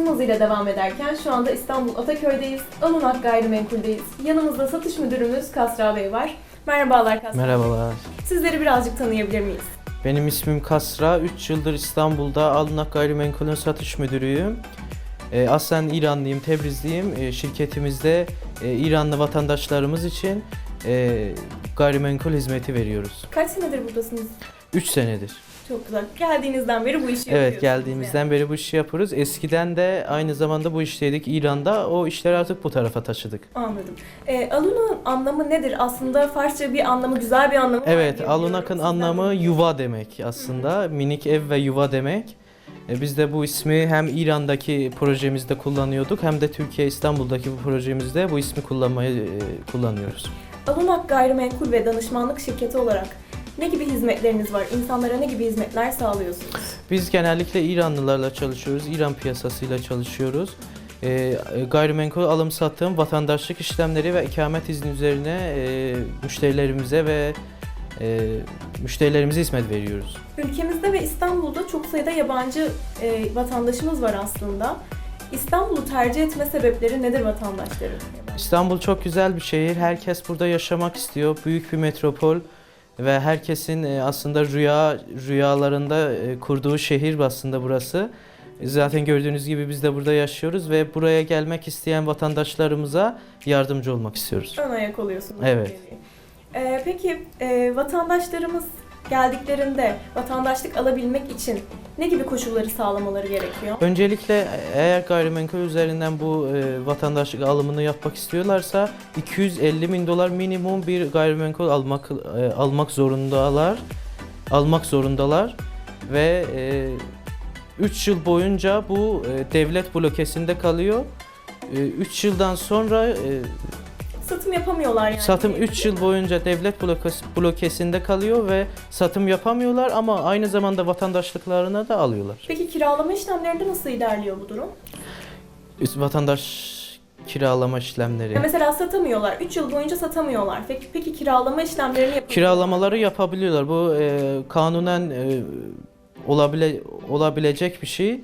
tüm hızıyla devam ederken şu anda İstanbul Ataköy'deyiz. Alunak Gayrimenkul'deyiz. Yanımızda satış müdürümüz Kasra Bey var. Merhabalar Kasra. Merhabalar. Sizleri birazcık tanıyabilir miyiz? Benim ismim Kasra. 3 yıldır İstanbul'da Alınak Gayrimenkul'ün satış müdürüyüm. Ee, aslen İranlıyım, Tebrizliyim. Ee, şirketimizde e, İranlı vatandaşlarımız için e, gayrimenkul hizmeti veriyoruz. Kaç senedir buradasınız? 3 senedir. Çok güzel. Geldiğinizden beri bu işi yapıyorsunuz. Evet, geldiğimizden beri bu işi yapıyoruz. Eskiden de aynı zamanda bu işteydik İran'da. O işleri artık bu tarafa taşıdık. Anladım. Ee, Alunak'ın anlamı nedir? Aslında Farsça bir anlamı, güzel bir anlamı var Evet, diye Alunak'ın anlamı yuva demek aslında. Minik ev ve yuva demek. E, Biz de bu ismi hem İran'daki projemizde kullanıyorduk hem de Türkiye İstanbul'daki bu projemizde bu ismi kullanmayı e, kullanıyoruz. Alunak Gayrimenkul ve Danışmanlık Şirketi olarak ne gibi hizmetleriniz var? İnsanlara ne gibi hizmetler sağlıyorsunuz? Biz genellikle İranlılarla çalışıyoruz, İran piyasasıyla çalışıyoruz. E, gayrimenkul alım satım, vatandaşlık işlemleri ve ikamet izni üzerine e, müşterilerimize ve e, müşterilerimize hizmet veriyoruz. Ülkemizde ve İstanbul'da çok sayıda yabancı e, vatandaşımız var aslında. İstanbul'u tercih etme sebepleri nedir vatandaşların? İstanbul çok güzel bir şehir. Herkes burada yaşamak istiyor. Büyük bir metropol ve herkesin e, aslında rüya rüyalarında e, kurduğu şehir aslında burası. Zaten gördüğünüz gibi biz de burada yaşıyoruz ve buraya gelmek isteyen vatandaşlarımıza yardımcı olmak istiyoruz. Ön ayak oluyorsunuz. Evet. E, peki e, vatandaşlarımız geldiklerinde vatandaşlık alabilmek için ne gibi koşulları sağlamaları gerekiyor? Öncelikle eğer gayrimenkul üzerinden bu e, vatandaşlık alımını yapmak istiyorlarsa 250 bin dolar minimum bir gayrimenkul almak e, almak zorundalar. Almak zorundalar ve 3 yıl boyunca bu e, devlet blokesinde kalıyor. 3 yıldan sonra e, Satım yapamıyorlar yani. satım 3 yıl boyunca devlet blokes, blokesinde kalıyor ve satım yapamıyorlar ama aynı zamanda vatandaşlıklarına da alıyorlar. Peki kiralama işlemlerinde nasıl ilerliyor bu durum? Vatandaş kiralama işlemleri. Ya Mesela satamıyorlar. 3 yıl boyunca satamıyorlar. Peki, peki kiralama işlemlerini yapabiliyorlar. Kiralamaları yapabiliyorlar. Bu e, kanunen e, olabile olabilecek bir şey.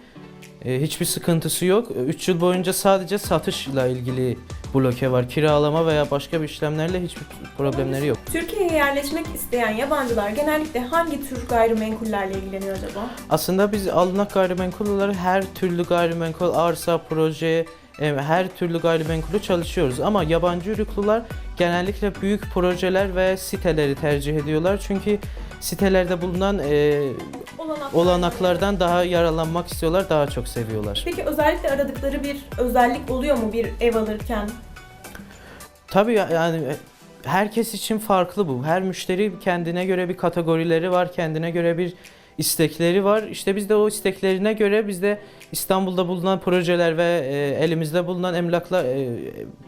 E, hiçbir sıkıntısı yok. 3 yıl boyunca sadece satışla ilgili bloke var. Kiralama veya başka bir işlemlerle hiçbir problemleri yok. Türkiye'ye yerleşmek isteyen yabancılar genellikle hangi tür gayrimenkullerle ilgileniyor acaba? Aslında biz alınak gayrimenkul olarak her türlü gayrimenkul, arsa, proje, e, her türlü gayrimenkulü çalışıyoruz. Ama yabancı uyruklular genellikle büyük projeler ve siteleri tercih ediyorlar. Çünkü sitelerde bulunan e, Olanaklar. olanaklardan daha yararlanmak istiyorlar, daha çok seviyorlar. Peki özellikle aradıkları bir özellik oluyor mu bir ev alırken? Tabii ya- yani e, herkes için farklı bu. Her müşteri kendine göre bir kategorileri var, kendine göre bir istekleri var. İşte biz de o isteklerine göre biz de İstanbul'da bulunan projeler ve e, elimizde bulunan emlakla e,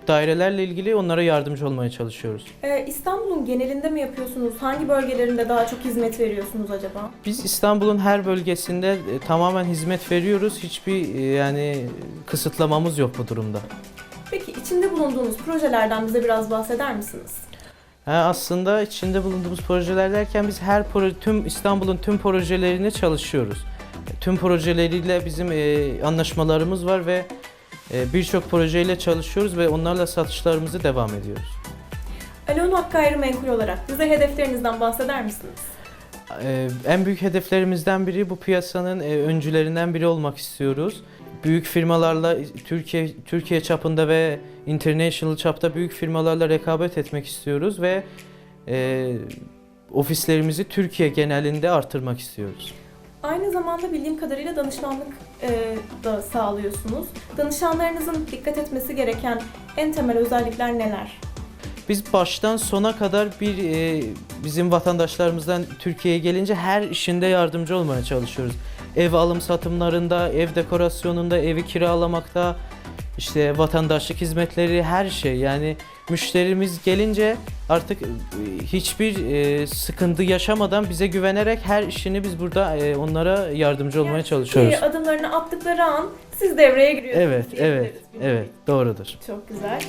dairelerle ilgili onlara yardımcı olmaya çalışıyoruz. Ee, İstanbul'un genelinde mi yapıyorsunuz? Hangi bölgelerinde daha çok hizmet veriyorsunuz acaba? Biz İstanbul'un her bölgesinde e, tamamen hizmet veriyoruz. Hiçbir e, yani kısıtlamamız yok bu durumda. Peki içinde bulunduğunuz projelerden bize biraz bahseder misiniz? Ha, aslında içinde bulunduğumuz projeler derken biz her proje, tüm İstanbul'un tüm projelerini çalışıyoruz. Tüm projeleriyle bizim e, anlaşmalarımız var ve e, birçok projeyle çalışıyoruz ve onlarla satışlarımızı devam ediyoruz. Alonak Gayrimenkul olarak bize hedeflerinizden bahseder misiniz? E, en büyük hedeflerimizden biri bu piyasanın e, öncülerinden biri olmak istiyoruz. Büyük firmalarla Türkiye Türkiye çapında ve international çapta büyük firmalarla rekabet etmek istiyoruz ve e, ofislerimizi Türkiye genelinde artırmak istiyoruz. Aynı zamanda bildiğim kadarıyla danışmanlık e, da sağlıyorsunuz. Danışanlarınızın dikkat etmesi gereken en temel özellikler neler? Biz baştan sona kadar bir e, bizim vatandaşlarımızdan Türkiye'ye gelince her işinde yardımcı olmaya çalışıyoruz. Ev alım satımlarında, ev dekorasyonunda, evi kiralamakta, işte vatandaşlık hizmetleri her şey. Yani müşterimiz gelince artık e, hiçbir e, sıkıntı yaşamadan bize güvenerek her işini biz burada e, onlara yardımcı olmaya çalışıyoruz. Türkiye'ye adımlarını attıkları an siz devreye giriyorsunuz. Evet, evet, evet, doğrudur. Çok güzel.